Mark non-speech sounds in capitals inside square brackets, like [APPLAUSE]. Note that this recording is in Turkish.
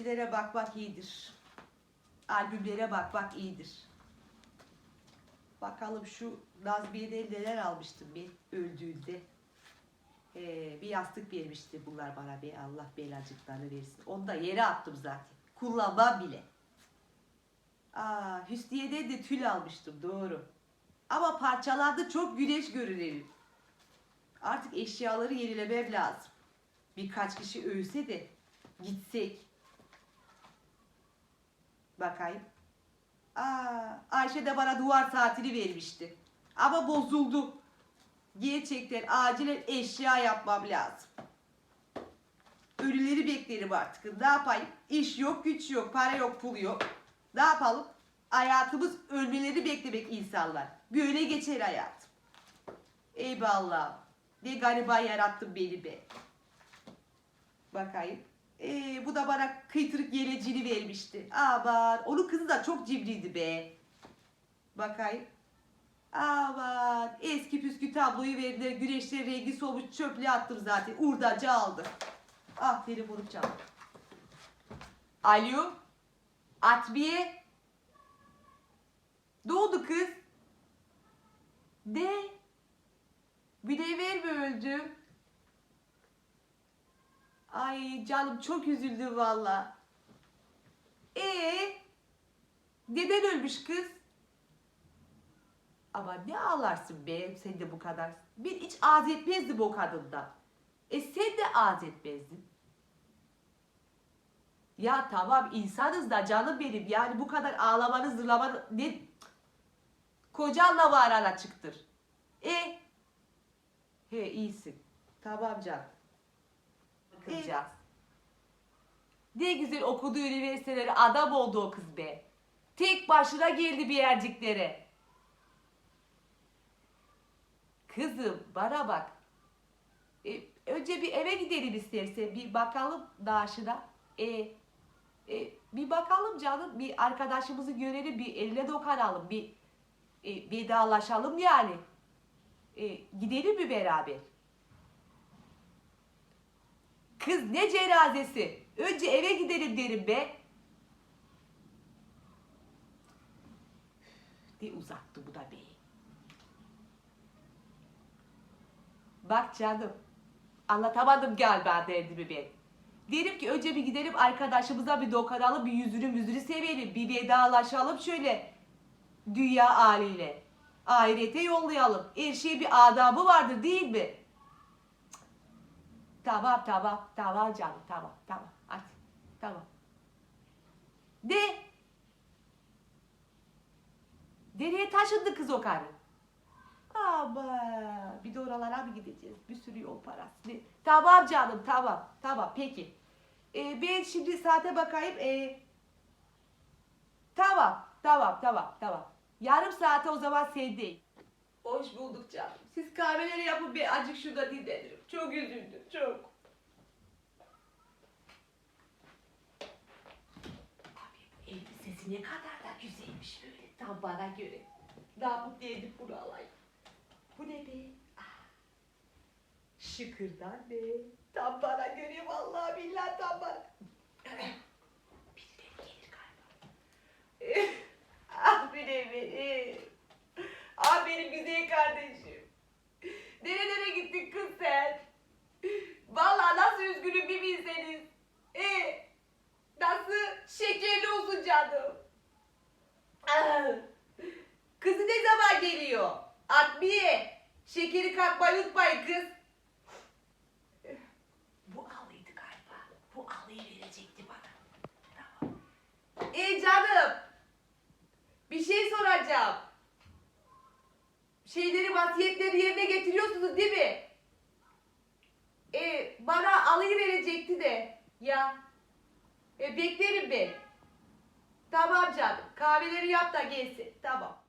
Eskilere bakmak iyidir. Albümlere bakmak iyidir. Bakalım şu Nazmiye'de neler almıştım ben öldüğünde. Ee, bir yastık vermişti bunlar bana be Allah belacıklarını versin. Onu da yere attım zaten. Kullanmam bile. Aa, Hüsniye'den de tül almıştım doğru. Ama parçalandı çok güneş görür evim. Artık eşyaları yenilemem lazım. Birkaç kişi ölse de gitsek. Bakayım. Aa, Ayşe de bana duvar saatini vermişti. Ama bozuldu. Gerçekten acilen eşya yapmam lazım. Ölüleri beklerim artık. Ne yapayım? İş yok, güç yok, para yok, pul yok. Ne yapalım? Hayatımız ölmeleri beklemek insanlar. Böyle geçer hayatım. Eyvallah. Ne gariban yarattın beni be. Bakayım. Ee, bu da bana kıytırık yeleciğini vermişti. Aman onun kızı da çok cimriydi be. Bakayım. Aman eski püskü tabloyu verdiler. Güneşte rengi solmuş çöplüğe attım zaten. Urdancı aldı. Ah telefonum çaldı. Alo. Atbiye. Ne oldu kız? De. Bir de ver mi öldü? Ay canım çok üzüldüm valla. Ee, neden ölmüş kız? Ama ne ağlarsın be sen de bu kadar. Ben hiç az etmezdim o kadından. E sen de az etmezdin. Ya tamam insanız da canım benim yani bu kadar ağlamanı zırlamanı ne kocanla var ara çıktır. E he iyisin. Tamam canım. Bakacağız. Ne güzel okudu üniversiteleri adam oldu o kız be. Tek başına geldi bir yerciklere. Kızım bana bak. E, önce bir eve gidelim istersen bir bakalım dağışına. E, e, bir bakalım canım bir arkadaşımızı görelim bir eline dokunalım bir e, vedalaşalım yani. E, gidelim mi beraber? Kız ne cenazesi? Önce eve gidelim derim be. Ne uzattı bu da be. Bak canım. Anlatamadım galiba derdimi ben. Derim ki önce bir gidelim arkadaşımıza bir dokunalım, bir yüzünü müzünü sevelim, bir vedalaşalım şöyle dünya haliyle. Ahirete yollayalım. Her şeyin bir adabı vardır değil mi? Tamam tamam tamam canım tamam tamam hadi tamam. De. Nereye taşındı kız o karı? Ama bir de oralara mı gideceğiz? Bir sürü yol parası. Tamam canım tamam tamam peki. Ee, ben şimdi saate bakayım. Ee, tamam tamam tamam tamam. Yarım saate o zaman sendeyim. Hoş bulduk canım. Siz kahveleri yapın bir acık şurada dinlenirim. Çok üzüldüm çok. Abi elbisesi ne kadar da güzelmiş böyle tam bana göre. Daha mutlu edip bunu alayım. Bu ne be? Ah. Şıkırdan be. Tam bana göre vallahi billahi tam bana. Birileri gelir galiba. [LAUGHS] ah benim. Ah benim güzel kardeşim. Nerelere gittin kız sen? Vallahi nasıl üzgünüm bir bilseniz. E, nasıl şekerli olsun canım. Ah. Kızı ne zaman geliyor? Atbiye. Şekeri katmayı unutmayın kız. Bu alıydı galiba. Bu alıyı verecekti bana. Tamam. E canım. Şeyleri vasiyetleri yerine getiriyorsunuz değil mi? E, bana alıyı verecekti de. Ya. E, beklerim ben. Tamam canım. Kahveleri yap da gelsin. Tamam.